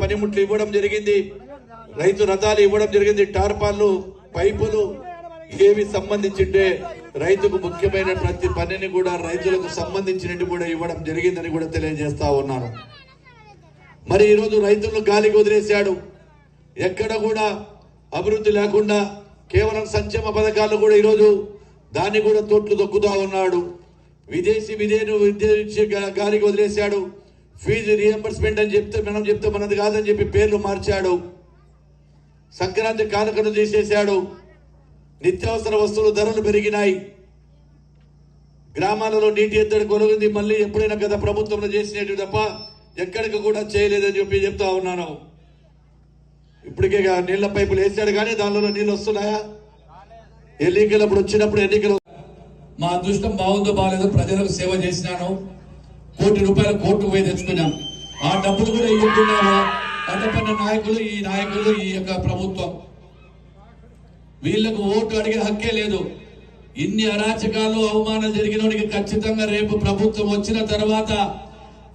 పనిముట్లు ఇవ్వడం జరిగింది. రైతు రథాలు ఇవ్వడం జరిగింది. టార్పాలు పైపులు ఏవి సంబంధించింటే రైతుకు ముఖ్యమైన ప్రతి పనిని కూడా రైతులకు సంబంధించినట్టు కూడా ఇవ్వడం జరిగిందని కూడా తెలియజేస్తా ఉన్నాను. మరి ఈరోజు రైతులను గాలికి వదిలేశాడు ఎక్కడ కూడా అభివృద్ధి లేకుండా కేవలం సంక్షేమ పథకాలు కూడా ఈరోజు దాన్ని కూడా తోట్లు దొక్కుతా ఉన్నాడు. విదేశీ విధేను విదేశీ గాలికి వదిలేశాడు ఫీజు రియంబర్స్మెంట్ అని చెప్తే మనం చెప్తే మనది కాదని చెప్పి పేర్లు మార్చాడు. సంక్రాంతి కానుకను తీసేశాడు. నిత్యావసర వస్తువులు ధరలు పెరిగినాయి. గ్రామాలలో నీటి ఎత్తడి కొలుగుంది మళ్ళీ ఎప్పుడైనా గత ప్రభుత్వంలో చేసినట్టు తప్ప ఎక్కడికి కూడా చేయలేదని చెప్పి చెప్తా ఉన్నాను. ఇప్పటికే నీళ్ళ పైపులు వేసాడు కానీ దానిలో నీళ్ళు వస్తున్నాయా? ఎన్నికలు అప్పుడు వచ్చినప్పుడు ఎన్నికలు మా అదృష్టం బాగుందో బాగాలేదో ప్రజలకు సేవ చేసినాను. కోటి రూపాయలు కోట్లు పోయి తెచ్చుకున్నాం. ఆ డబ్బులు కూడా ఇవ్వకున్నాము అడ్డపడిన నాయకులు ఈ నాయకులు ఈ యొక్క ప్రభుత్వం. వీళ్ళకు ఓటు అడిగే హక్కే లేదు. ఇన్ని అరాచకాలు అవమానాలు జరిగినోడికి ఖచ్చితంగా రేపు ప్రభుత్వం వచ్చిన తర్వాత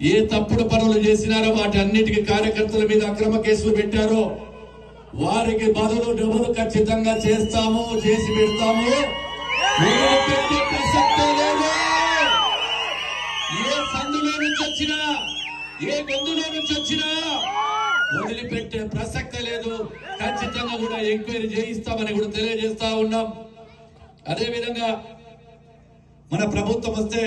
ఏ తప్పుడు పనులు చేసినారో వాటి అన్నిటికీ కార్యకర్తల మీద అక్రమ కేసులు పెట్టారో వారికి బదులు డబ్బులు ఖచ్చితంగా చేస్తాము చేసి పెడతాము. లేదు. ఏ సందులో నుంచి వచ్చినా ఏ గొంతులో నుంచి వచ్చినా వదిలిపెట్టే ప్రసక్త లేదు. ఖచ్చితంగా కూడా ఎంక్వైరీ చేయిస్తామని కూడా తెలియజేస్తా ఉన్నాం. అదే విధంగా మన ప్రభుత్వం వస్తే